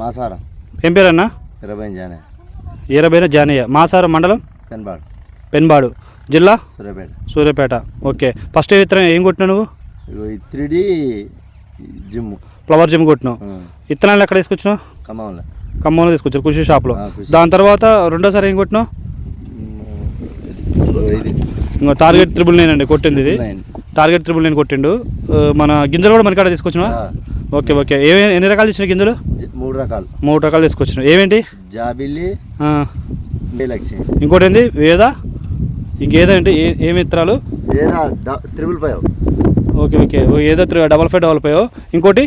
మాసారం. ఏం పేరన్నా? ఇరవై జానే ఈరబైన జానయ్య. మాసారం మండలం? పెన్బాడ్. పెన్బాడు. జిల్లా? సూర్యాపేట. సూర్యాపేట. ఓకే. ఫస్ట్ విత్తనం ఏం కొట్టినావు నువ్వు? ఇగో ఈ త్రీడీ జిమ్ ఫ్లవర్ జిమ్ కొట్టినావు. విత్తనాలు ఎక్కడ తీసుకొచ్చినావు? ఖమ్మంలో. ఖమ్మంలో తీసుకొచ్చారు కృషి షాప్లో. దాని తర్వాత రెండోసారి ఏం కొట్టినావు? ఇంకో టార్గెట్ త్రిబుల్ నైన్ అండి కొట్టింది ఇది. టార్గెట్ త్రిబుల్ నైన్ కొట్టిండు. మన గింజలు కూడా మనకాడ తీసుకొచ్చినా ఓకే ఓకే. ఏమే ఎన్ని రకాలు ఇచ్చిన గింజలు? మూడు రకాలు. మూడు రకాలు తీసుకొచ్చినావు. ఏమేంటి జాబిల్లి ఇంకోటి ఏంది? వేద? ఇంకేదంటే ఏ ఏ మిత్రాలు త్రిబుల్ ఫైవ్. Okay okay. ఓ ఏదో three double five double five. ఇంకోటి?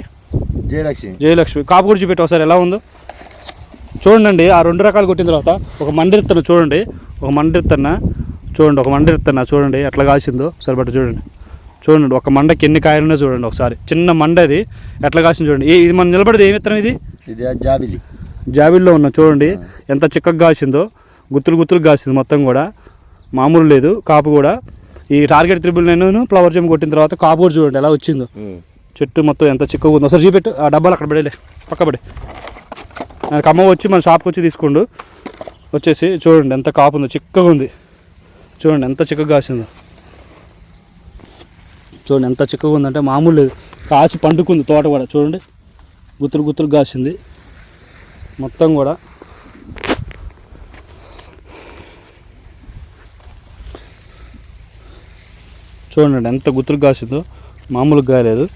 జయలక్ష్మి. జయలక్ష్మి. కాపు కూడా చూపెట్టి ఒకసారి ఎలా ఉందో. చూడండి ఆ రెండు రకాలు కొట్టిన తర్వాత ఒక మండిరిత్తన చూడండి. ఒక మండిరిత్తన్న చూడండి ఒక మండిరిత్తన్న చూడండి ఎట్లా కాల్చిందో. ఒకసారి బట్టి చూడండి. చూడండి ఒక మండకి ఎన్ని కాయలున్నాయో చూడండి ఒకసారి. చిన్న మండ అది ఎట్లా కాల్చింది చూడండి. ఈ- ఇది మనం నిలబడేది ఏమి విత్తనం ఇది? ఇది జాబిలి. జాబిల్లో ఉన్న చూడండి ఎంత చిక్కగా కాసిందో. గుత్తులు గుత్తులు కాసింది మొత్తం కూడా. మామూలు లేదు కాపు కూడా. ఈ టార్గెట్ త్రిబుల్ నైన్ ఫ్లవర్ జమ్ కొట్టిన తర్వాత కాపు కూడా చూడండి ఎలా వచ్చిందో. చెట్టు మొత్తం ఎంత చిక్కగా ఉందో. ఒకసారి చూపెట్టు. ఆ డబ్బాలు అక్కడ పడేలే. పక్క పడే. ఖమ్మ వచ్చి మన షాప్కి వచ్చి తీసుకోండు. వచ్చేసి చూడండి ఎంత కాపు ఉందో. చిక్కగా ఉంది. చూడండి ఎంత చిక్కగా కాసిందో. చూడండి ఎంత చిక్కగా ఉందంటే మామూలు లేదు. కాసి పండుకుంది తోట కూడా చూడండి. గుత్తులు గుత్తులు కాసింది. మొత్తం కూడా. చూడండి ఎంత గుత్తులు కాసిందో మామూలుగా కాలేదు.